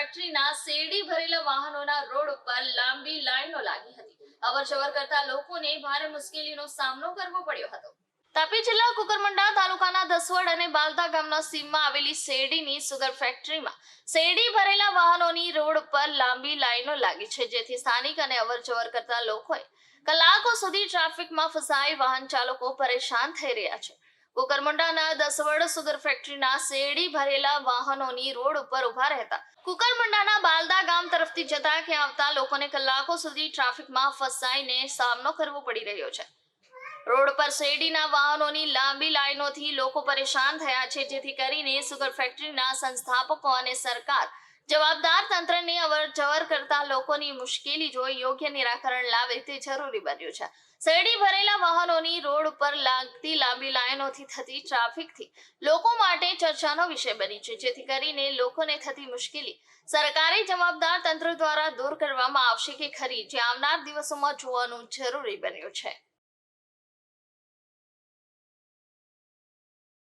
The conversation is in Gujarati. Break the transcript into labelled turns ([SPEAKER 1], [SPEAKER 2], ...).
[SPEAKER 1] ફેક્ટરીના શેરડી ભરેલા વાહનોના રોડ ઉપર લાંબી લાઈનો લાગી હતી. અવરજવર કરતા લોકોને ભારે મુશ્કેલીનો સામનો કરવો પડ્યો હતો. તાપી જિલ્લા કુકરમંડા તાલુકાના દસવડ અને બાલદા ગામના સીમમાં આવેલી શેરડીની સુગર ફેક્ટરીમાં શેરડી ભરેલા વાહનોની રોડ પર લાંબી લાઈનો લાગી છે. જેથી સ્થાનિક અને અવરજવર કરતા લોકોએ કલાકો સુધી ટ્રાફિકમાં ફસાઈ વાહન ચાલકો પરેશાન થઈ રહ્યા છે. કુકરમંડાના દસવડ સુગર ફેક્ટરીના શેરડી ભરેલા વાહનોની રોડ ઉપર ઊભા રહેતા. કુકરમંડાના બાલદા ગામ તરફથી જતા કે આવતા લોકોને કલાકો સુધી ટ્રાફિકમાં ફસાઈને સામનો કરવો પડી રહ્યો છે. રોડ પર શેરડીના વાહનોની લાંબી લાઈનોથી લોકો પરેશાન થયા છે, જેથી કરીને સુગર ફેક્ટરીના સંસ્થાપકો અને સરકાર જવાબદાર તંત્રને અવર જવર કરતા લોકોની મુશ્કેલી જોઈ યોગ્ય નિરાકરણ લાવે તે જરૂરી બન્યું છે. શેરડી ભરેલા વાહનોની રોડ ઉપર લાગતી લાંબી લાઇનોથી થતી ટ્રાફિકથી લોકો માટે ચર્ચાનો વિષય બની છે. જેથી કરીને લોકોને થતી મુશ્કેલી સરકારી જવાબદાર તંત્ર દ્વારા દૂર કરવામાં આવશે કે ખરી, જે આવનાર દિવસોમાં જોવાનું જરૂરી બન્યું છે.